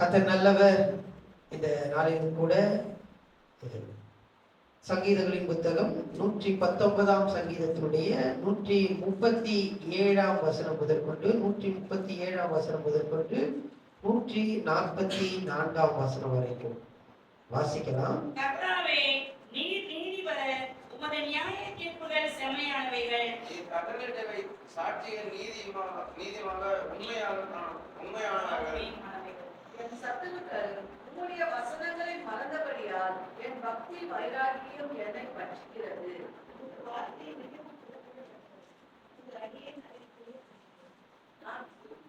கத்தர் நல்லவர். இந்த நாளிலும் கூட சங்கீதங்களின் புத்தகம் நூற்றி பத்தொன்பதாம் சங்கீதத்தினுடைய நூற்றி முப்பத்தி ஏழாம் வசனம் முதற்கொண்டு நூற்றி முப்பத்தி ஏழாம் வசனம் முதற்கொண்டு நூற்றி நாற்பத்தி நான்காம் வசனம் வரைக்கும் வாசிக்கலாம். சாட்சிகள் நீதிமாக நீதிமாக உண்மையாக உண்மையானவர்கள் என் சத்துருக்கள் உம்முடைய வசனங்களை மறந்தபடியால் என் பக்தி வைராகியம் என்னை பற்றிக்கிறது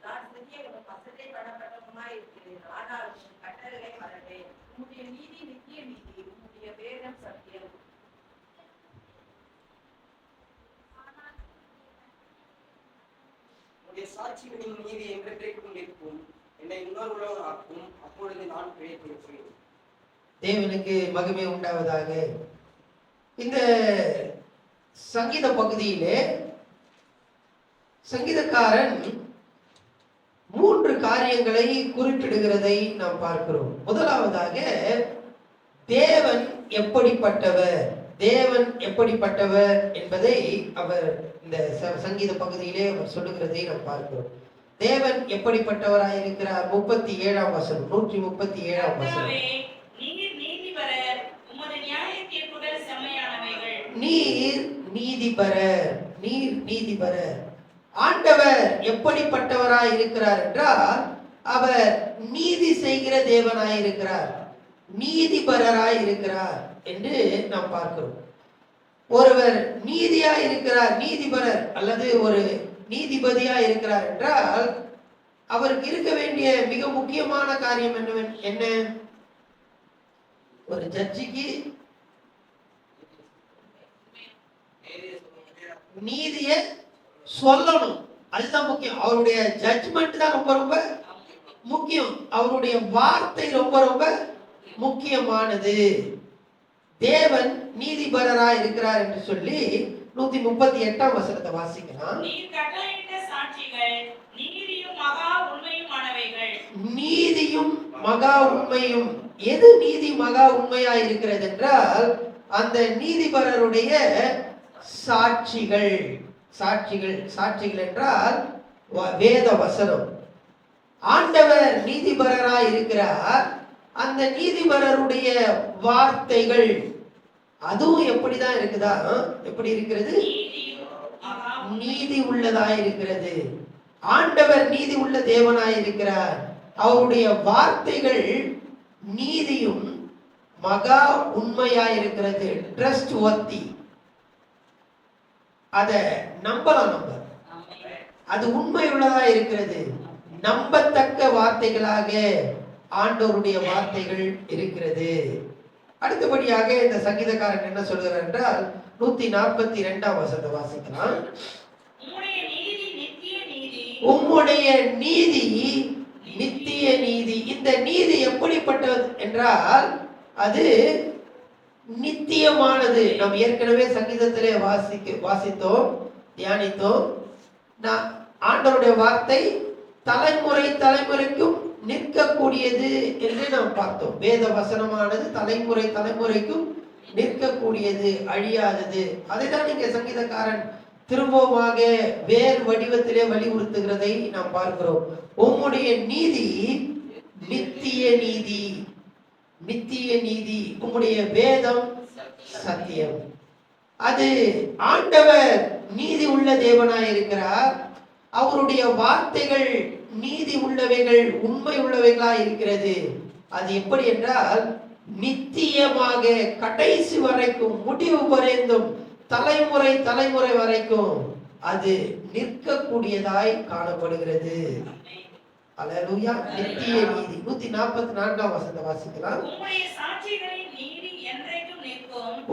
நான் சிறிய வசதி பண்ணப்பட்டவனாய் இருக்கிறேன். ஆனால் உன் மறந்தேன். நீதி நித்திய நீதி வேதம் சத்தியம். உடைய சாட்சிகளின் நீதி என்றென்றைக்கும் இருக்கும். என்னை அப்பொழுது நான் தேவனுக்கு மகிமை உண்டாவதாக. இந்த சங்கீத பகுதியிலே சங்கீதக்காரன் மூன்று காரியங்களை குறிப்பிடுகிறதை நாம் பார்க்கிறோம். முதலாவதாக தேவன் எப்படிப்பட்டவர்? தேவன் எப்படிப்பட்டவர் என்பதை அவர் இந்த ச- சங்கீத பகுதியிலே அவர் சொல்லுகிறதை நாம் பார்க்கிறோம். தேவன் எப்படிப்பட்டவராய் இருக்கிறார்? முப்பத்தி ஏழாம் வசனம் நூற்றி முப்பத்தி ஏழாம் வசனம். நீர் நீதிபரர் நீர் நீதிபரர் ஆண்டவர் எப்படிப்பட்டவராய் இருக்கிறார் என்றால் அவர் நீதி செய்கிற தேவனாய் இருக்கிறார். நீதிபரராய் இருக்கிறார் என்று நாம் பார்க்கிறோம். ஒருவர் நீதியா இருக்கிறார் நீதிபரர் அல்லது ஒரு நீதிபதியா இருக்கிறார் என்றால் அவருக்கு இருக்க வேண்டிய மிக முக்கியமான காரியம் என்னவென் என்ன? ஒரு ஜட்ஜிக்கு நீதியை சொல்லணும். அதுதான் முக்கியம். அவருடைய ஜட்ஜ்மெண்ட் தான் ரொம்ப ரொம்ப முக்கியம். அவருடைய வார்த்தை ரொம்ப ரொம்ப முக்கியமானது. தேவன் நீதிபரராய் இருக்கிறார் என்று சொல்லி நூத்தி முப்பத்தி எட்டாம் வசனத்தை வாசிக்கலாம். நீர் கட்டளையிட்ட சாட்சிகள் நீதியும் மகா உண்மையுமானவைகள். நீதியும் மகா உண்மையும். எது நீதி மகா உண்மையா இருக்கிறது என்றால் அந்த நீதிபரருடைய சாட்சிகள். சாட்சிகள் சாட்சிகள் என்றால் வேத வசனம். ஆண்டவர் நீதிபரராய் இருக்கிறார் அந்த நீதிபரருடைய வார்த்தைகள் அதுவும் எப்படிதான் இருக்குதா? எப்படி இருக்கிறது? நீதி உள்ளதாய் இருக்கிறது. ஆண்டவர் நீதி உள்ள தேவனாய் இருக்கிறார். அவருடைய வார்த்தைகள் நீதியும் மகா உண்மையாய் இருக்கிறது. ட்ரஸ்ட் வர்த்தி அத நம்பலாம் நம்ம. அது உண்மை உள்ளதா இருக்கிறது. நம்பத்தக்க வார்த்தைகளாக ஆண்டவருடைய வார்த்தைகள் இருக்கிறது. அடுத்தபடியாக இந்த சங்கீதக்காரன் என்ன சொல்கிறார் என்றால் நூத்தி நாற்பத்தி இரண்டாம் வசனத்தை வாசிக்கலாம். உம்முடைய நீதி நித்திய நீதி. உம்முடைய நீதி நித்திய நீதி. இந்த நீதி எப்படிப்பட்டது என்றால் அது நித்தியமானது. நாம் ஏற்கனவே சங்கீதத்திலே வாசிக்க வாசித்தோம் தியானித்தோம். நான் ஆண்டவருடைய வார்த்தை தலைமுறை தலைமுறைக்கும் நிற்கக்கூடியது என்று நாம் பார்த்தோம். வேத வசனமானது தலைமுறை தலைமுறைக்கும் நிற்கக்கூடியது அழியாதது. அதை தான் இங்கே சங்கீதக்காரன் திரும்பவுமாக வேறு வடிவத்திலே வலியுறுத்துகிறதை நாம் பார்க்கிறோம். உம்முடைய நீதி நித்திய நீதி நித்திய நீதி உம்முடைய வேதம் சத்தியம். அது ஆண்டவர் நீதி உள்ள தேவனாய் இருக்கிறார் அவருடைய வார்த்தைகள் நீதி உள்ளவைகள் உண்மை உள்ளவைகளாய் இருக்கிறது. அது எப்படி என்றால் நித்தியமாக கடைசி வரைக்கும் முடிவு வரைந்தும் தலைமுறை தலைமுறை வரைக்கும் அது நிற்கக்கூடியதாய் காணப்படுகிறது. அல்லேலூயா நித்திய நீதி. நூத்தி நாற்பத்தி நான்காம் வசனத்தை வாசிக்கலாம்.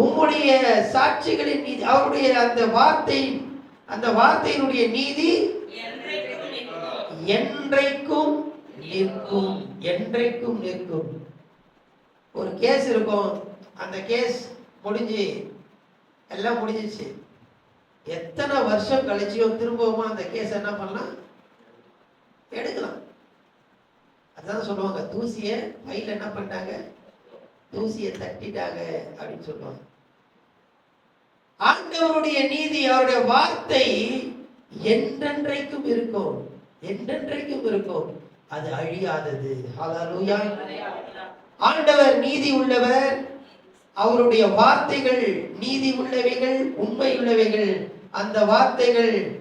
உம்முடைய சாட்சிகளின் நீதி அவருடைய அந்த வார்த்தை அந்த வார்த்தையினுடைய நீதி என்றைக்கும் நிற்கும் என்றைக்கும் நிற்கும். ஒரு கேஸ் இருக்கும். அந்த கேஸ் முடிஞ்சு எல்லாம் முடிஞ்சிச்சு எத்தனை வருஷம் கழிச்சியும் திரும்பவும் அந்த கேஸ் என்ன பண்ணலாம்? எடுக்கலாம். அதான் சொல்லுவாங்க தூசிய பையில என்ன பண்ணிட்டாங்க? தூசியை தட்டிட்டாங்க அப்படின்னு சொல்லுவாங்க. ஆண்டவருடைய நீதி அவருடைய வார்த்தை என்றென்றைக்கும் இருக்கும். என்றென்றைக்கும் இருக்கும். அது அழியாதது. ஆண்டவர் நீதி உள்ளவர். அவருடைய வார்த்தைகள் நீதி உள்ளவைகள் உண்மை உள்ளவைகள். அந்த வார்த்தைகள்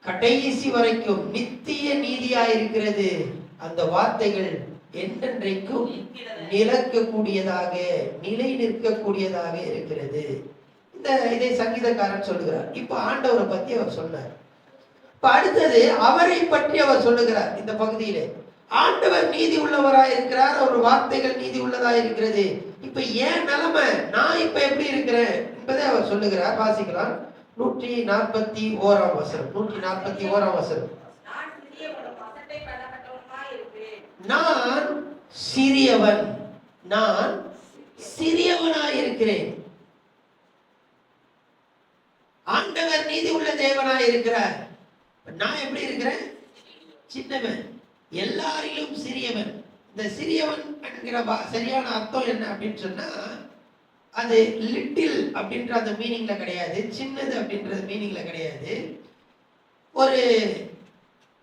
கடைசி வரைக்கும் நித்திய நீதியாயிருக்கிறது. அந்த வார்த்தைகள் என்றென்றைக்கும் நிலக்கக்கூடியதாக நிலை நிற்கக்கூடியதாக இருக்கிறது. இந்த இதை சங்கீதக்காரன் சொல்லுகிறார். இப்ப ஆண்டவரை பத்தி அவர் சொன்னார். இப்ப அடுத்தது அவரை பற்றி அவர் சொல்லுகிறார் இந்த பகுதியிலே. ஆண்டவர் நீதி உள்ளவராக இருக்கிறார் அவர் வார்த்தைகள் நீதி உள்ளதா இருக்கிறது. இப்ப ஏன் நிலைமை? நான் இப்ப எப்படி இருக்கிறேன்? என்பதை அவர் சொல்லுகிறார். வாசிக்கலாம். நூற்றி நாற்பத்தி ஓராம் வசனம். நூற்றி நாற்பத்தி ஓராம் வசனம். நான் நான் சிறியவன். நான் சிறியவனாய் இருக்கிறேன். ஆண்டவர் நீதி உள்ள தேவனாய் இருக்கிறார். நான் எப்படி இருக்கிறேன்? சின்னவன். எல்லாரிலும் சிறியவன். இந்த சிறியவன் என்கிற சரியான அர்த்தம் என்ன அப்படின்னு சொன்னா அது லிட்டில் அப்படின்ற அந்த மீனிங்ல கிடையாது சின்னது அப்படின்றது மீனிங்ல கிடையாது. ஒரு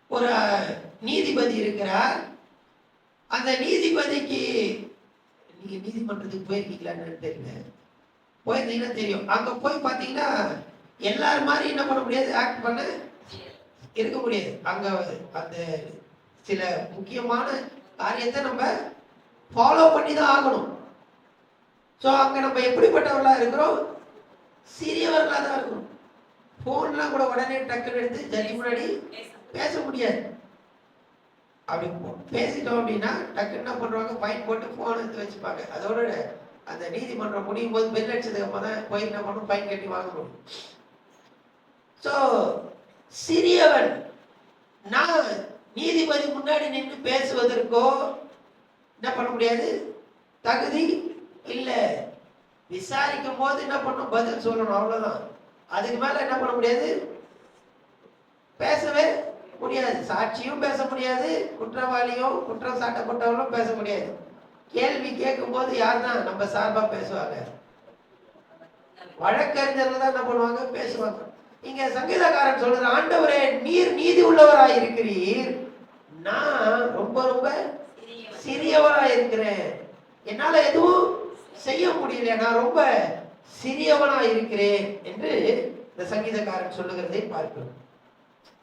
ஒரு நீதிபதி இருக்கிறார். அந்த நீதிபதிக்கு நீங்க நீதிமன்றத்துக்கு போயிருக்கீங்களான்னு தெரியல. போயிருந்தீங்கன்னா தெரியும். அங்க போய் பார்த்தீங்கன்னா எல்லார் மாதிரி என்ன பண்ண முடியாது? ஆக்ட் பண்ண இருக்க முடியாது அங்க அந்த சில முக்கியமான காரியத்தை நம்ம ஃபாலோ பண்ணி தான் ஆகணும். ஸோ அங்கே நம்ம எப்படிப்பட்டவர்களாக இருக்கிறோம்? சிறியவர்களாக தான் இருக்கணும். ஃபோன்லாம் கூட உடனே டக்குன்னு எடுத்து ஜல்லி முன்னாடி பேச முடியாது. அப்படி பேசிட்டோம் அப்படின்னா டக்குன்னு என்ன பண்ணுவாங்க? ஃபைன் போட்டு ஃபோன் எடுத்து வச்சுப்பாங்க. அதோட அந்த நீதிமன்றம் முடியும் போது பெல் அடிச்சதுக்கு அப்புறம் தான் போய் என்ன பண்ணணும்? ஃபைன் கட்டி வாங்க முடியும். ஸோ சிறியவன். நான் நீதிபதி முன்னாடி நின்று பேசுவதற்கோ என்ன பண்ண முடியாது? தகுதி இல்லை. விசாரிக்கும் போது என்ன பண்ணும்? பதில் சொல்லணும் அவ்வளோதான் அதுக்கு மேலே என்ன பண்ண முடியாது? பேசவே முடியாது. சாட்சியும் பேச முடியாது. குற்றவாளியும் குற்றம் சாட்டப்பட்டவர்களும் பேச முடியாது. கேள்வி கேட்கும் போது யார் தான் நம்ம சார்பாக பேசுவாங்க. வழக்கறிஞர்கள் தான் என்ன பண்ணுவாங்க? பேசுவாங்க. இங்க சங்கீதக்காரன் சொல்ற ஆண்டவரே நீர் நீதி உள்ளவராய் இருக்கிறீர் நான் ரொம்ப ரொம்ப சிறியவராய் இருக்கிறேன் என்னால எதுவும் செய்ய முடியல. நான் ரொம்ப சிறியவனா இருக்கிறேன் என்று இந்த சங்கீதக்காரன் சொல்லுகிறதை பார்க்கிறோம்.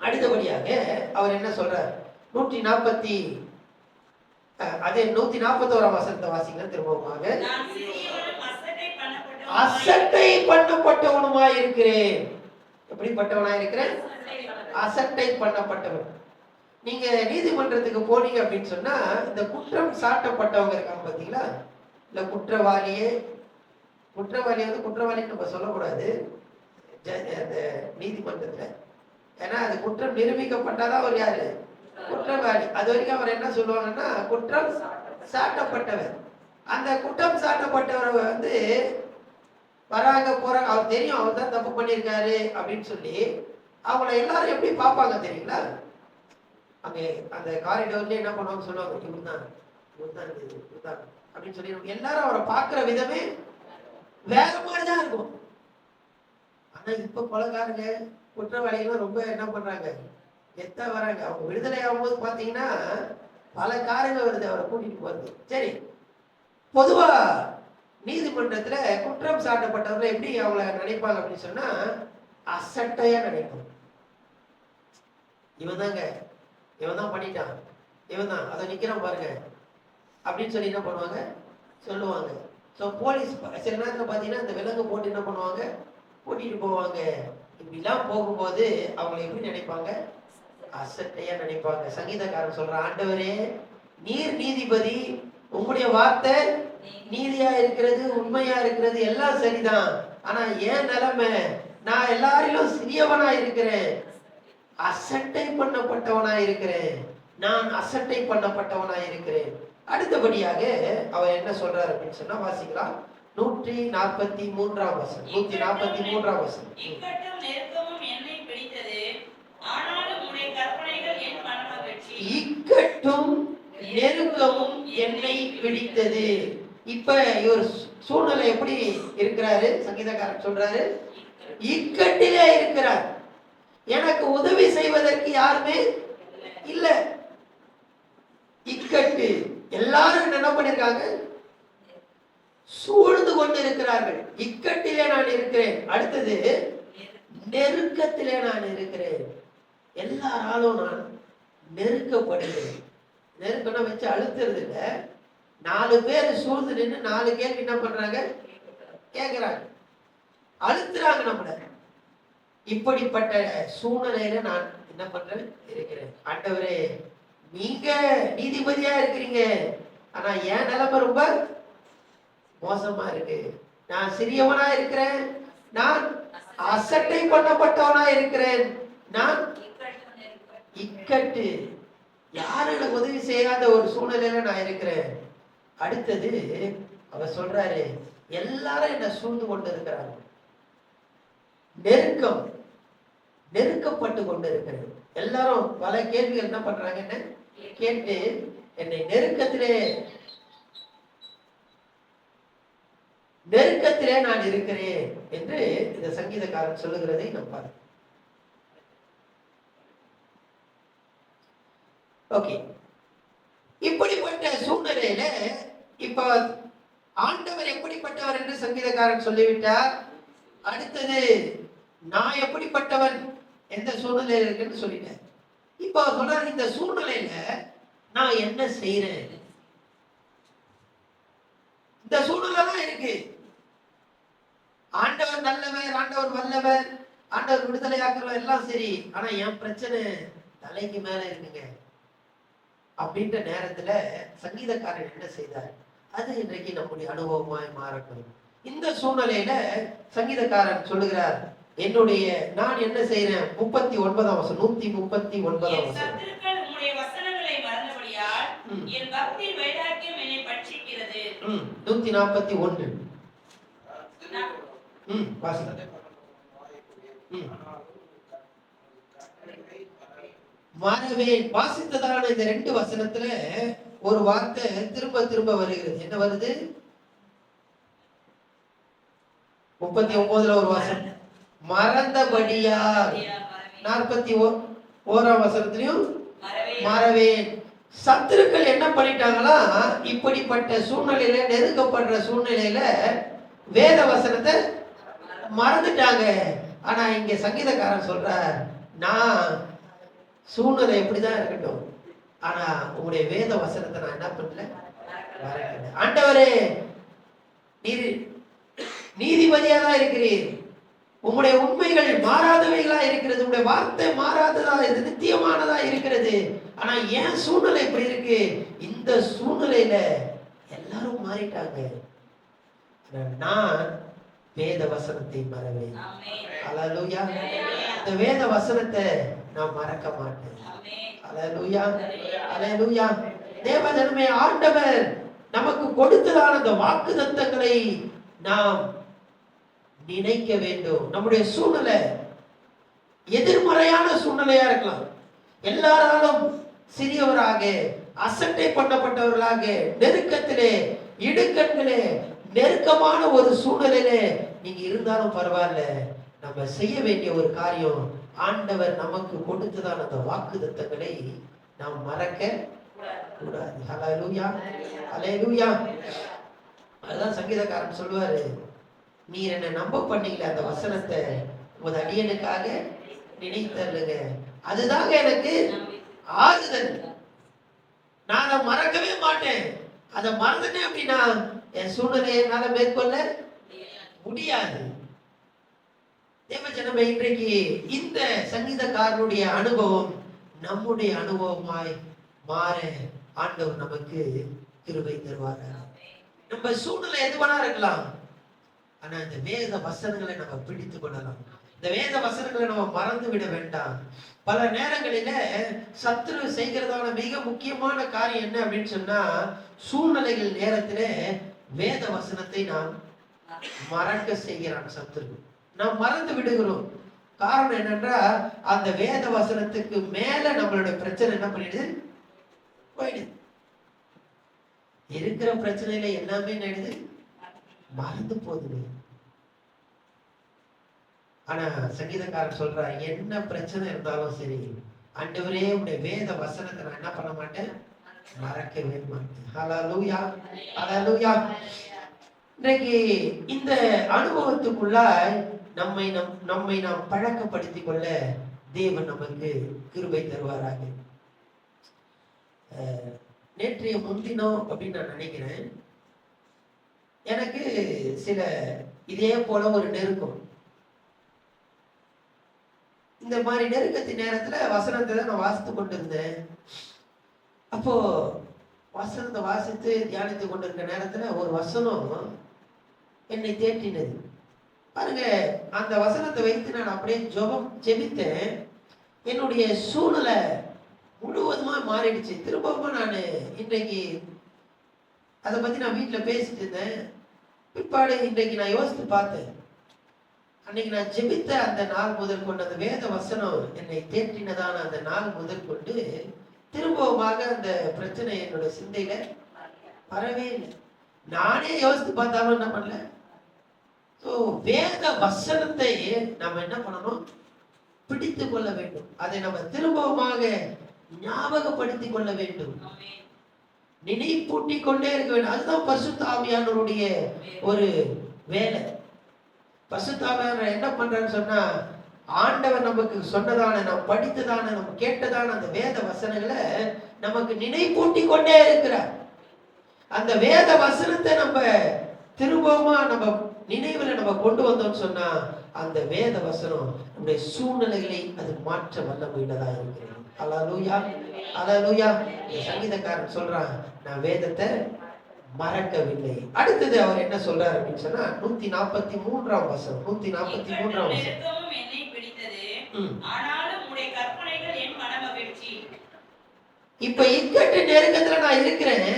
அடுத்தபடியாக அவர் என்ன சொல்றார்? நூற்றி நாற்பத்தி அதே நூத்தி நாற்பத்தோராம் வசனத்தை வாசிங்க பண்ணப்பட்டவனுமாய் அசட்டை பண்ணப்பட்டவனுமாய் இருக்கிறேன் எப்படிப்பட்டவனா இருக்கிறேன் அசட்டை பண்ணப்பட்டவன் நீங்க நீதிமன்றத்துக்கு போனீங்க அப்படின்னு சொன்னா இந்த குற்றம் சாட்டப்பட்டவங்க இருக்காங்க பாத்தீங்களா? இல்ல குற்றவாளியே குற்றவாளி வந்து குற்றவாளின்னு நம்ம சொல்லக்கூடாது. அந்த நீதிமன்றத்துல. ஏன்னா அது குற்றம் நிரூபிக்கப்பட்டாதான் அவர் யாரு? குற்றவாளி. அது வரைக்கும் அவர் என்ன சொல்லுவாங்கன்னா குற்றம் சாட்டப்பட்டவர் அந்த குற்றம் சாட்டப்பட்டவரை வந்து வராங்க போறாங்க. அவர் தெரியும் அவர் தான் தப்பு பண்ணியிருக்காரு அப்படின்னு சொல்லி அவங்கள எல்லாரும் எப்படி பார்ப்பாங்க தெரியுங்களா? அங்கே அந்த காரிடோர்லேயே என்ன பண்ணுவாங்க சொல்லுவாங்க இவர் தான் இவர் தான் இவர் தான் அப்படின்னு சொல்லி எல்லாரும் அவரை பார்க்குற விதமே வேற மாதிரி தான் இருக்கும். ஆனால் இப்போ கொலைகாரங்க குற்றவாளிகள்லாம் ரொம்ப என்ன பண்ணுறாங்க எத்தா வராங்க. அவங்க விடுதலை ஆகும்போது பார்த்தீங்கன்னா பல காரங்க வருது அவரை கூட்டிகிட்டு போகிறது சரி பொதுவாக நீதிமன்றத்துல குற்றம் சாட்டப்பட்டவர்கள் எப்படி அவங்கள நினைப்பாங்க அப்படின்னு சொன்னா அசட்டையா நினைப்பாங்க. இவன் தாங்க இவன் தான் பண்ணிட்டான் இவன் தான் அதை நிக்கிறான் பாருங்க அப்படின்னு சொல்லி என்ன பண்ணுவாங்க? சொல்லுவாங்க. ஸோ போலீஸ் சில நேரத்தில் பார்த்தீங்கன்னா இந்த விலங்கு போட்டு என்ன பண்ணுவாங்க? கூட்டிட்டு போவாங்க. இப்படிலாம் போகும்போது அவங்களை எப்படி நினைப்பாங்க? அசட்டையா நினைப்பாங்க. சங்கீதக்காரன் சொல்ற ஆண்டவரே நீர் நீதிபதி உங்களுடைய வார்த்தை நீதியா இருக்கிறது உண்மையா இருக்கிறது எல்லாம் சரிதான். ஆனா ஏன் நிலைமை? நான் எல்லாரிலும் சிறியவனா இருக்கிறேன். அசட்டை பண்ணப்பட்டவனா இருக்கிறேன். நான் அசட்டை பண்ணப்பட்டவனா இருக்கிறேன். அடுத்தபடியாக அவர் என்ன சொல்றாரு அப்படின்னு சொன்னா வாசிக்கலாம். நூற்றி நாற்பத்தி மூன்றாம் வசனம். நூற்றி நாற்பத்தி மூன்றாம் வசனம். இக்கட்டும் நெருக்கமும் என்னை பிடித்தது. இப்ப இவர் சூழ்நிலை எப்படி இருக்கிறாரு? சங்கீதக்காரன் சொல்றாரு இக்கட்டிலே இருக்கிறார். எனக்கு உதவி செய்வதற்கு யாருமே இல்ல. இக்கட்டு. எல்லாரும் என்ன பண்ணிருக்காங்க? சூழ்ந்து கொண்டு இருக்கிறார்கள் இக்கட்டிலே நான் இருக்கிறேன். அடுத்தது நெருக்கத்திலே நான் இருக்கிறேன். எல்லாராலும் நான் நெருக்கப்படுகிறேன். நெருக்கணும் வச்சு அழுத்துறது இல்லை. நாலு பேர் சூழ்ந்து நின்று நாலு கேள்வி என்ன பண்றாங்க? கேட்குறாங்க அழுத்துறாங்க நம்மள. இப்படிப்பட்ட சூழ்நிலையில நான் என்ன பண்றேன்? இருக்கிறேன். ஆண்டவரே நீங்க நீதிபதியா இருக்கிறீங்க. ஆனா என் நிலைமை ரொம்ப மோசமா இருக்கு. நான் சிறியவனா இருக்கிறேன். நான் அசட்டை பண்ணப்பட்டவனா இருக்கிறேன். நான் இக்கட்டு. யாரும் எனக்கு உதவி செய்யாத ஒரு சூழ்நிலையில நான் இருக்கிறேன். அடுத்தது அவர் சொல்றாரு எல்லாரும் என்னை சூழ்ந்து கொண்டு இருக்கிறாங்க நெருக்கம் நெருக்கப்பட்டு கொண்டு இருக்கிறது எல்லாரும் பல கேள்விகள் என்ன பண்றாங்க என்ன? கேட்டு என்னை நெருக்கத்திலே நெருக்கத்திலே நான் இருக்கிறேன் என்று இந்த சங்கீதக்காரன் சொல்லுகிறதை நாம் பார்க்கிறோம் ஓகே இப்படிப்பட்ட சூழ்நிலையில இப்ப ஆண்டவர் எப்படிப்பட்டவர் என்று சங்கீதக்காரன் சொல்லிவிட்டார்? அடுத்தது நான் எப்படிப்பட்டவன் எந்த சூழ்நிலையில் இருக்குன்னு சொல்லிட்டேன் இப்போ சொல்றாரு இந்த சூழ்நிலையில நான் என்ன செய்யறேன் இந்த சூழ்நிலை தான் இருக்கு. ஆண்டவர் நல்லவர் ஆண்டவர் வல்லவர் ஆண்டவர் விடுதலை ஆக்குறவர் எல்லாம் சரி. ஆனா என் பிரச்சனை தலைக்கு மேல இருக்குங்க. அப்படின்ற நேரத்துல சங்கீதக்காரன் என்ன செய்தார்? அது இன்றைக்கு நம்முடைய அனுபவமாய் மாறட்டும். இந்த சூழ்நிலையில சங்கீதக்காரன் சொல்லுகிறார் என்னுடைய நான் என்ன செய்யறேன் முப்பத்தி ஒன்பதாம் வசனம் நூத்தி முப்பத்தி ஒன்பதாம் என் வசனம். சத்துருக்கள் உம்முடைய வசனங்களை மறந்தபடியால் ம், என் பக்தி வைராக்கியம் என்னை பட்சிக்கிறது. ம், நூத்தி நாற்பத்தி ஒன்று. ம் வாசிங்க. ம். மாறவேன் வாசித்ததான இந்த ரெண்டு வசனத்துல ஒரு வார்த்தை திரும்ப திரும்ப வருகிறது. என்ன வருது? முப்பத்தி ஒன்பதுல ஒரு வசனம். மறந்தபடியால் நாற்பத்தி ஓராம் வசனத்திலையும் மறவேன். சத்துருக்கள் என்ன பண்ணிட்டாங்களா இப்படிப்பட்ட சூழ்நிலையில நெருக்கப்படுற சூழ்நிலையில வேத வசனத்தை மறந்துட்டாங்க. ஆனா இங்க சங்கீதக்காரன் சொல்றார் நான் சூழ்நிலை எப்படிதான் இருக்கட்டும். ஆனா உங்களுடைய வேத வசனத்தை நான் என்ன பண்ணல? ஆண்டவரே நீர் நீதிபதியா தான் இருக்கிறீர். உங்களுடைய உண்மைகள் மாறாதவைகளா இருக்கிறது. உங்களுடைய வார்த்தை மாறாததா இது நித்தியமானதா இருக்கிறது. ஆனா ஏன் சூழ்நிலை இப்படி இருக்கு? இந்த சூழ்நிலையில எல்லாரும் மாறிட்டாங்க. நான் வேத வசனத்தை மறவேன். இந்த வேத வசனத்தை நான் மறக்க மாட்டேன் அலலூயா அலலூயா தேவஜனமே ஆண்டவர் நமக்கு கொடுத்ததான அந்த வாக்கு தத்தங்களை நாம் நினைக்க வேண்டும். நம்முடைய சூழ்நிலை எதிர்மறையான சூழ்நிலையா இருக்கலாம். எல்லாராலும் சிறியவராக அசட்டை பண்ணப்பட்டவர்களாக நெருக்கத்திலே இடுக்கண்களே நெருக்கமான ஒரு சூழ்நிலையிலே நீங்க இருந்தாலும் பரவாயில்ல. நம்ம செய்ய வேண்டிய ஒரு காரியம் ஆண்டவர் நமக்கு கொடுத்ததான அந்த வாக்கு தத்தங்களை நாம் மறக்க கூடாது. ஹalleluya ஹalleluya அதுதான் சங்கீதக்காரன் சொல்லுவாரு. நீர் என்ன நம்ப பண்ணீங்களே அந்த வசனத்தை உமது அடியனுக்காக நினைத்தருளுங்க. அதுதாங்க எனக்கு ஆறுதல். நான் அதை மறக்கவே மாட்டேன். அதை மறந்துட்டேன் அப்படின்னா என் சூழ்நிலையை என்னால மேற்கொள்ள முடியாது. தேவஜனமே இன்றைக்கு இந்த சங்கீதக்காரனுடைய அனுபவம் நம்முடைய அனுபவமாய் மாற ஆண்டவர் நமக்கு கிருபை தருவார் நம்ம சூழ்நிலை எதுவனா இருக்கலாம். ஆனா இந்த வேத வசனங்களை நம்ம பிடித்து கொள்ளலாம். இந்த வேத வசனங்களை நம்ம மறந்து விட வேண்டாம். பல நேரங்களில சத்துரு செய்கிறதான மிக முக்கியமான காரியம் என்ன அப்படின்னு சொன்னா சூழ்நிலைகள் நேரத்துல வேத வசனத்தை நாம் மறக்க செய்கிறான் சத்துரு. நாம் மறந்து விடுகிறோம். காரணம் என்னன்றா அந்த வேத வசனத்துக்கு மேல நம்மளுடைய பிரச்சனை என்ன பண்ணிடுது? போயிடுது. இருக்கிற பிரச்சனையில எல்லாமே ஆயிடுது? மறந்து போகுது. ஆனா சங்கீதக்காரன் சொல்றார் என்ன பிரச்சனை இருந்தாலும் சரி அண்டவரே உடைய வேத வசனத்தை நான் என்ன பண்ண மாட்டேன்? மறக்கவே மாட்டேன். ஹalleluya ஹalleluya. இன்னைக்கு இந்த அனுபவத்துக்குள்ள நம்மை நம் நம்மை நாம் பழக்கப்படுத்திக் கொள்ள தேவன் நமக்கு கிருபை தருவாராக. நேற்றைய முன்தினம் அப்படின்னு நான் நினைக்கிறேன். எனக்கு சில இதே போல ஒரு நெருக்கம். இந்த மாதிரி நெருக்கத்தின் நேரத்துல வசனத்தை தான் நான் வாசித்து கொண்டிருந்தேன். அப்போ வசனத்தை வாசித்து தியானித்து கொண்டிருக்க நேரத்துல ஒரு வசனம் என்னை தேற்றினது. பாருங்க அந்த வசனத்தை வைத்து நான் அப்படியே ஜபம் ஜெபித்தேன். என்னுடைய சூழ்நிலை முழுவதுமா மாறிடுச்சு. திரும்பவும் நான் இன்றைக்கு அதை பத்தி நான் வீட்டில் பேசிட்டு இருந்தேன். பிற்பாடு இன்றைக்கு நான் யோசித்து பார்த்தேன். அன்னைக்கு நான் ஜெபித்த அந்த நாள் முதல் கொண்டு அந்த வேத வசனம் என்னை தேற்றினதான அந்த நாள் முதல் கொண்டு திரும்பவுமாக அந்த பிரச்சனை என்னோட சிந்தையில வரவே இல்லை. நானே யோசித்து பார்த்தாலும் என்ன பண்ணல? வேத வசனத்தை நம்ம என்ன பண்ணணும்? பிடித்து கொள்ள வேண்டும். அதை நம்ம திரும்பமாக ஞாபகப்படுத்திக் கொள்ள வேண்டும். நினைப்பூட்டி கொண்டே இருக்க வேண்டும். அதுதான் பரிசுத்த ஒரு வேலை. பசுத்தாமியான என்ன பண்றான்னு சொன்னா ஆண்டவர் நமக்கு சொன்னதான நாம் படித்ததான நம்ம கேட்டதான அந்த வேத வசனங்களை நமக்கு நினைப்பூட்டி கொண்டே இருக்கிறார். அந்த வேத வசனத்தை நம்ம திரும்பமா நம்ம நினைவுல நம்ம கொண்டு வந்தோம்னு சொன்னா அந்த வேத வசனம் நம்முடைய சூழ்நிலைகளை அது மாற்ற வல்லமையுள்ளதா இருக்கிறது. அலலூயா அலலூயா. இந்த சங்கீதக்காரன் சொல்றான் நான் வேதத்தை மறக்கவில்லை. அடுத்தது அவர் என்ன சொல்றாரு அப்படின்னு சொன்னா நூத்தி நாற்பத்தி மூன்றாம் வசனம் நூத்தி நாற்பத்தி மூன்றாம் வசனம். இப்ப இக்கட்டு நெருக்கத்துல நான் இருக்கிறேன்.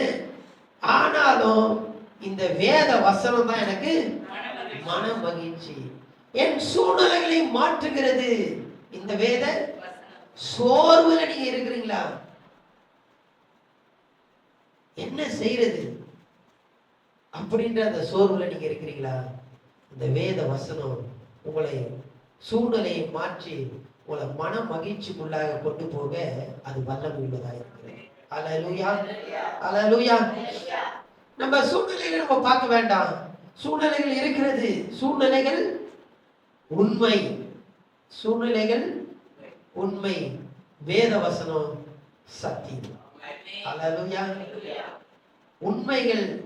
ஆனாலும் இந்த வேத வசனம் தான் எனக்கு மன மகிழ்ச்சி. என் சூழ்நிலைகளை மாற்றுகிறது. இந்த வேத சோர்வுல நீங்க இருக்கிறீங்களா? என்ன செய்யறது அப்படின்ற அந்த சோர்வுல நீங்க இருக்கிறீங்களா? இந்த வேத வசனம் உங்களை சூழ்நிலையை மாற்றி உங்களை மன மகிழ்ச்சிக்குள்ளாக கொண்டு போக அது வல்லமை உள்ளதா இருக்கிறது. அலலுயா. அலலுயா. நம்ம சூழ்நிலைகளை நம்ம பார்க்க வேண்டாம். சூழ்நிலைகள் இருக்கிறது. சூழ்நிலைகள் உண்மை. சூழ்நிலைகள் உண்மை. வேத வசனம் சத்தியம். உண்மைகள்.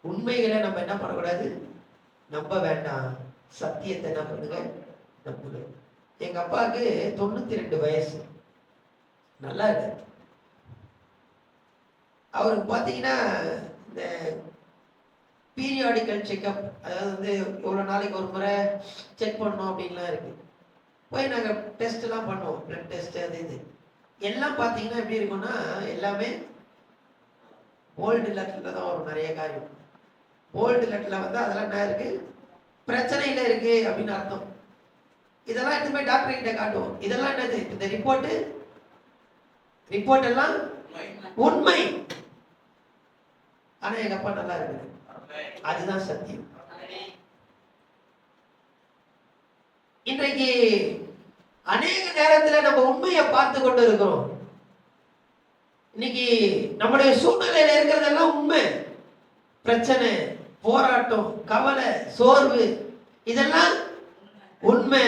உண்மைகளை நம்ம என்ன பண்ணக்கூடாது? நம்ப வேண்டாம். சத்தியத்தை என்ன பண்ணுங்க? நம்புங்க. எங்க அப்பாவுக்கு தொண்ணூத்தி ரெண்டு வயசு. நல்லா இருக்கு. அவருக்கு பார்த்தீங்கன்னா இந்த பீரியாடிக்கல் செக்அப் அதாவது வந்து இவ்வளோ நாளைக்கு ஒரு முறை செக் பண்ணோம் அப்படின்லாம் இருக்கு. போய் நாங்கள் டெஸ்ட் எல்லாம் பண்ணுவோம் பிளட் டெஸ்ட் அது இது. எல்லாம் பார்த்தீங்கன்னா எப்படி இருக்கும்னா எல்லாமே ஓல்டு லெட்டரில் தான் வரும் நிறைய காரியம். ஓல்டு லெட்டரில் வந்து அதெல்லாம் என்ன இருக்கு? பிரச்சனையில் இருக்கு அப்படின்னு அர்த்தம். இதெல்லாம் எடுத்து போய் டாக்டர் கிட்ட காட்டுவோம். இதெல்லாம் என்னது? இந்த ரிப்போர்ட்டு ரிப்போர்ட் எல்லாம் உண்மை. ஆனா எங்க அப்பா நல்லா இருக்குது? அதுதான் சத்தியம். இன்றைக்கு அநேக நேரத்துல நம்ம உண்மையை பார்த்து கொண்டு இருக்கிறோம். இன்னைக்கு நம்முடைய சூழ்நிலையில இருக்கிறதெல்லாம் உண்மை. பிரச்சனை போராட்டம் கவலை சோர்வு இதெல்லாம் உண்மை.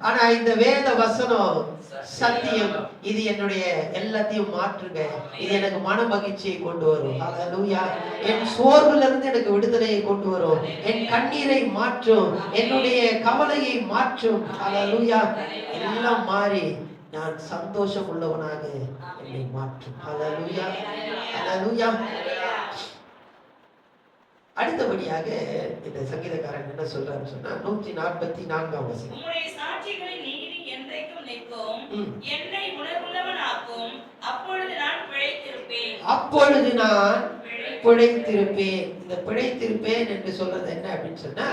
ஆனா இந்த வேத வசனம் சத்தியம். இது என்னுடைய எல்லாத்தையும் மாற்றுங்க இது எனக்கு மன மகிழ்ச்சியை கொண்டு வரும். ஹalleluya. என் சோர்வுல இருந்து எனக்கு விடுதலையை கொண்டு வரும். என் கண்ணீரை மாற்றும். என்னுடைய கவலையை மாற்றும். ஹalleluya. எல்லாம் மாறி நான் சந்தோஷம் உள்ளவனாக என்னை மாற்றும். ஹalleluya. ஹalleluya. அடுத்தபடியாக இந்த சங்கீதக்காரன் என்ன சொல்றாருன்னு சொன்னா நூற்றி நாற்பத்தி நான்காம் வசனம். உம்முடைய சாட்சிகளின் நீதி என்றைக்கும் நிற்கும். ம். என்னை உணர்வுள்ளவனாக்கும். அப்பொழுது நான் பிழைத்திருப்பேன். அப்பொழுது நான் பிழைத்திருப்பேன். இந்த பிழைத்திருப்பேன் என்று சொல்றது என்ன அப்படின்னு சொன்னா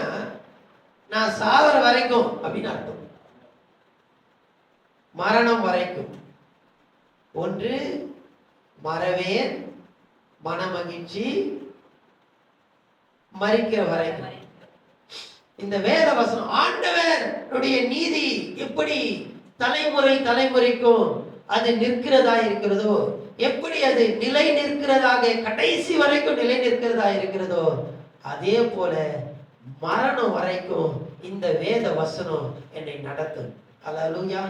நான் சாவர வரைக்கும் அப்படின்னு அர்த்தம். மரணம் வரைக்கும். ஒன்று மறவேன் மனமகிழ்ச்சி மறிக்கிற வரை இந்த வேத வசனம் ஆண்டவருடைய நீதி எப்படி தலைமுறை தலைமுறைக்கும் அது நிற்கிறதா இருக்கிறதோ எப்படி அது நிலை நிற்கிறதாக கடைசி வரைக்கும் நிலை நிற்கிறதா இருக்கிறதோ அதே போல மரணம் வரைக்கும் இந்த வேத வசனம் என்னை நடத்தும். அல்லேலூயா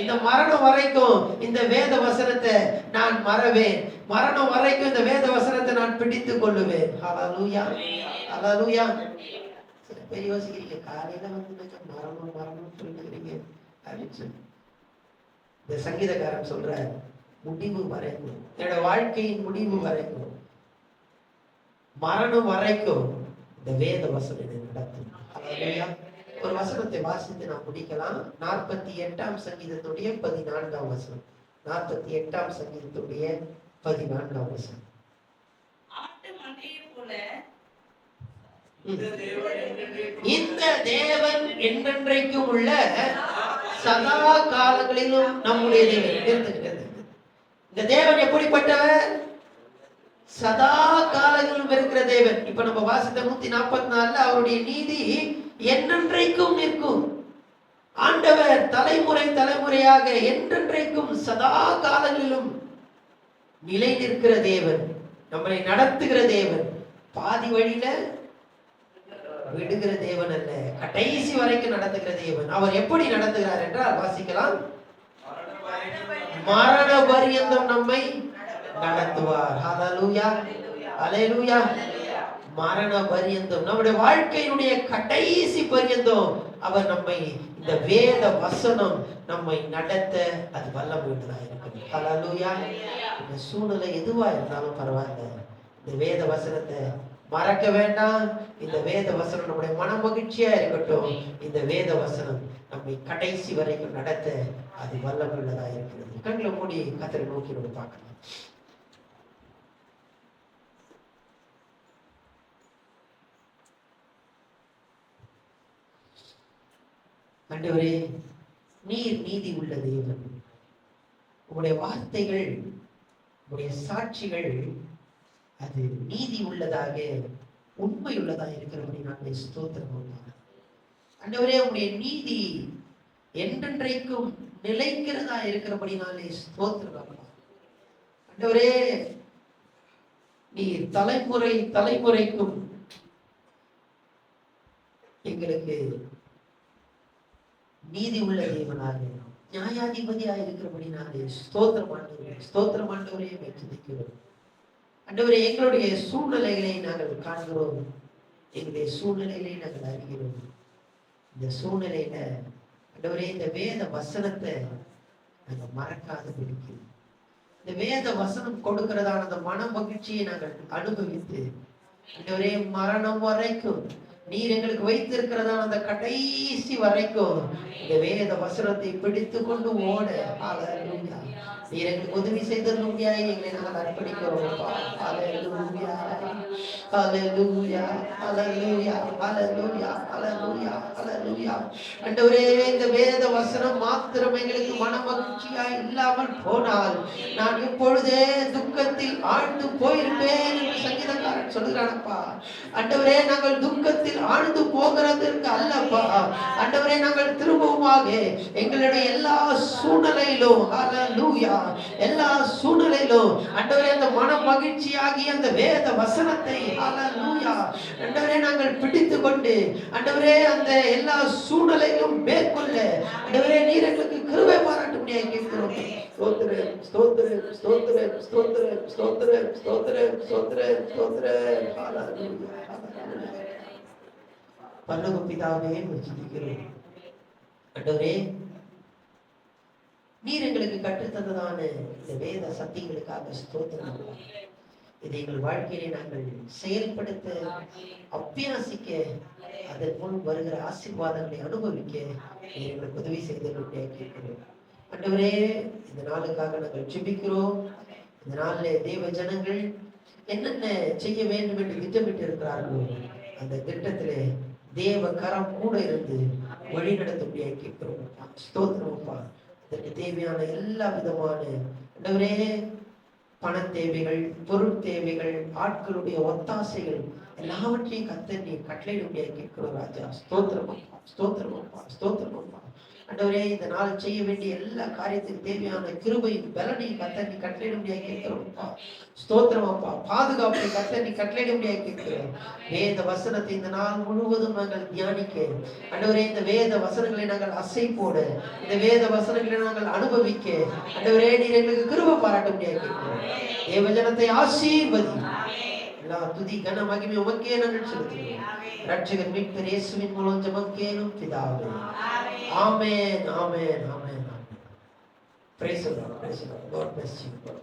இந்த மரணம் வரைக்கும் இந்த வேத வசனத்தை நான் மறவேன். மரணம் வரைக்கும் இந்த வேத வசனத்தை நான் பிடித்து கொள்ளுவேன். அல்லேலூயா அல்லேலூயா சில பேர் யோசிக்கிறீங்க காலையில வந்து கொஞ்சம் மரணம் மரணம் சொல்லிக்கிறீங்க அப்படின்னு சொல்லி இந்த சங்கீதக்காரன் சொல்ற முடிவு வரைக்கும் என்னோட வாழ்க்கையின் முடிவு வரைக்கும் மரணம் வரைக்கும் இந்த வேத வசனம் நடத்தும் ஒரு வசனத்தை வாசித்து நாம் முடிக்கலாம் நாற்பத்தி எட்டாம் சங்கீதத்துடைய பதினான்காம் வசனம் நாற்பத்தி எட்டாம் சங்கீதத்துடைய பதினான்காம் வசனம் இந்த தேவன் என்றென்றைக்கும் உள்ள சதா காலங்களிலும் நம்முடைய தேவன் இந்த தேவன் எப்படிப்பட்டவர்? சதா காலங்களிலும் இருக்கிற தேவன். இப்ப நம்ம வாசித்த நூத்தி நாற்பத்தி நாலுல அவருடைய நீதி என்றென்றைக்கும் நிற்கும். ஆண்டவர் தலைமுறை தலைமுறையாக என்றென்றைக்கும் சதா காலங்களிலும் நிலை நிற்கிற தேவன். நம்மளை நடத்துகிற தேவன். பாதி வழியில விடுகிற தேவன் அல்ல. கடைசி வரைக்கும் நடத்துகிற தேவன். அவர் எப்படி நடத்துகிறார் என்றால் வாசிக்கலாம். மரண பரியந்தம் நம்மை நடத்துவார். ஹalleluya. ஹalleluya. மரண பரியந்தம். நம்முடைய வாழ்க்கையினுடைய கடைசி பரியந்தம். அவர் நம்மை இந்த வேத வசனம் நம்மை நடத்த அது வல்லமையுள்ளதா இருக்குது ஹalleluya. இந்த சூழ்நிலை எதுவா இருந்தாலும் பரவாயில்ல. இந்த வேத வசனத்தை மறக்க வேண்டாம். இந்த வேத வசனம் நம்முடைய மன மகிழ்ச்சியா இருக்கட்டும். இந்த வேத வசனம் நம்மை கடைசி வரைக்கும் நடத்த அது வல்லமுள்ளதா இருக்கிறது. கண்களை மூடி கத்தரை நோக்கி நம்ம பார்க்கலாம். ஆண்டவரே நீர் நீதி உள்ள தெய்வம் உங்களுடைய வார்த்தைகள் உங்களுடைய சாட்சிகள் அது நீதி உள்ளதாக உண்மை உள்ளதாக இருக்கிறபடி நாங்கள் ஸ்தோத்திரம் ஆண்டவரே உங்களுடைய நீதி என்றென்றைக்கும் நிலைக்கிறதா இருக்கிறபடினாலே ஸ்தோத்திரம் அப்பா. நீ தலைமுறை தலைமுறைக்கும் எங்களுக்கு நீதி உள்ள தேவனாக நியாயாதிபதியாக இருக்கிறபடினாலே ஸ்தோத்திரம் ஆண்டவரே ஸ்தோத்திரம் ஆண்டவரே துதிக்கிறோம் ஆண்டவரே எங்களுடைய சூழ்நிலைகளை நாங்கள் காண்கிறோம். எங்களுடைய சூழ்நிலைகளை நாங்கள் அறிகிறோம். இந்த சூழ்நிலையில ஆண்டவரே இந்த வேத வசனத்தை நாங்கள் மறக்காத பிடிக்கிறோம். இந்த வேத வசனம் கொடுக்கிறதான அந்த மன மகிழ்ச்சியை நாங்கள் அனுபவித்து ஆண்டவரே மரணம் வரைக்கும் நீர் எங்களுக்கு வைத்திருக்கிறதான அந்த கடைசி வரைக்கும் இந்த வேத வசனத்தை பிடித்து கொண்டு ஓட நீர் எங்களுக்கு உதவி செய்தருமையாய் எங்களை நாங்கள் அர்ப்பணிக்கிறோம் அப்பா. ஹalleluya. ஹalleluya. ஹalleluya. ஹalleluya. ஹalleluya. ஹalleluya. இந்த வேத வசனம் மாத்திரம் எங்களுக்கு மன மகிழ்ச்சியா இல்லாமல் போனால் நான் இப்பொழுதே துக்கத்தில் ஆழ்ந்து போயிருப்பேன் என்று சங்கீதக்காரன் சொல்கிறானப்பா அண்டவரே நாங்கள் துக்கத்தில் ஆழ்ந்து போகிறதற்கு அல்லப்பா. அண்டவரை நாங்கள் திரும்பவுமாக எங்களுடைய எல்லா சூழ்நிலையிலும் ஹalleluya எல்லா சூழ்நிலையிலும் அண்டவரை அந்த மன மகிழ்ச்சியாகி அந்த வேத வசனத்தை ஹalleluya ஆண்டவரே நாங்கள் பிடித்து கொண்டு அண்டவரே அந்த எல்லா சூழ்நிலையிலும் மேற்கொள்ள அண்டவரே நீர் எங்களுக்கு கிருபை பாராட்ட முடியாது கேட்கிறோம். ஸ்தோத்திரம் ஸ்தோத்திரம் ஸ்தோத்திரம் ஸ்தோத்திரம் ஸ்தோத்திரம் ஸ்தோத்திரம் ஸ்தோத்திரம் ஸ்தோத்திரம். ஹalleluya ஹalleluya பரலோக பிதாவே ஜெபிக்கிறோம் ஆண்டவரே நீர் எங்களுக்கு கற்றுத்தந்ததான இந்த வேத சத்தியங்களுக்காக ஸ்தோத்திரம். இதை எங்கள் வாழ்க்கையிலே நாங்கள் செயல்படுத்த அபியாசிக்க அதன் முன் வருகிற ஆசீர்வாதங்களை அனுபவிக்க எங்களுக்கு உதவி செய்தவர்களுடைய கேட்கிறோம் அண்டவரே இந்த நாளுக்காக நாங்கள் ஜிபிக்கிறோம். இந்த நாளில் தெய்வ ஜனங்கள் என்னென்ன செய்ய வேண்டும் என்று திட்டமிட்டு இருக்கிறார்களோ அந்த திட்டத்திலே தேவ கரம் கூட இருந்து வழி நடத்தக்கூடிய கேட்கிறோம் ஸ்தோத்திரமப்பா. அதற்கு தேவையான எல்லா விதமான ஆண்டவரே பண தேவைகள் பொருள் தேவைகள் ஆட்களுடைய ஒத்தாசைகள் எல்லாவற்றையும் கத்த நீ கட்டளையிடும்படியாக கேட்கிறோம் ராஜா. ஸ்தோத்திரம் ஸ்தோத்திரமப்பா. ஸ்தோத்திரம் அண்டவரே இந்த நாள் செய்ய வேண்டிய எல்லா காரியத்துக்கு தேவையான கிருபையும் பலனையும் கத்த நீ கட்டளையிடும்படியாக முடியாது கேட்கிறோம்ப்பா. ஸ்தோத்திரம் அப்பா. பாதுகாப்பை கத்த நீ கட்டளையிடும்படியாக கேட்கிறோம். வேத வசனத்தை இந்த நாள் முழுவதும் நாங்கள் தியானிக்க. அண்டவரே இந்த வேத வசனங்களை நாங்கள் அசை போட இந்த வேத வசனங்களை நாங்கள் அனுபவிக்க. அண்டவரே நீர் எங்களுக்கு கிருபை பாராட்ட முடியாது கேட்கிறோம். தேவஜனத்தை ஆசீர்வதி. எல்லா துதி கன மகிமை உமக்கே நாங்கள் செலுத்துகிறோம் ரட்சகர் மீட்பர் இயேசுவின் மூலம் ஜெபம் கேளும் பிதாவே. ஆமென். ஆமென் ஆமென் ஆமென். Praise Lord praise Lord God bless you.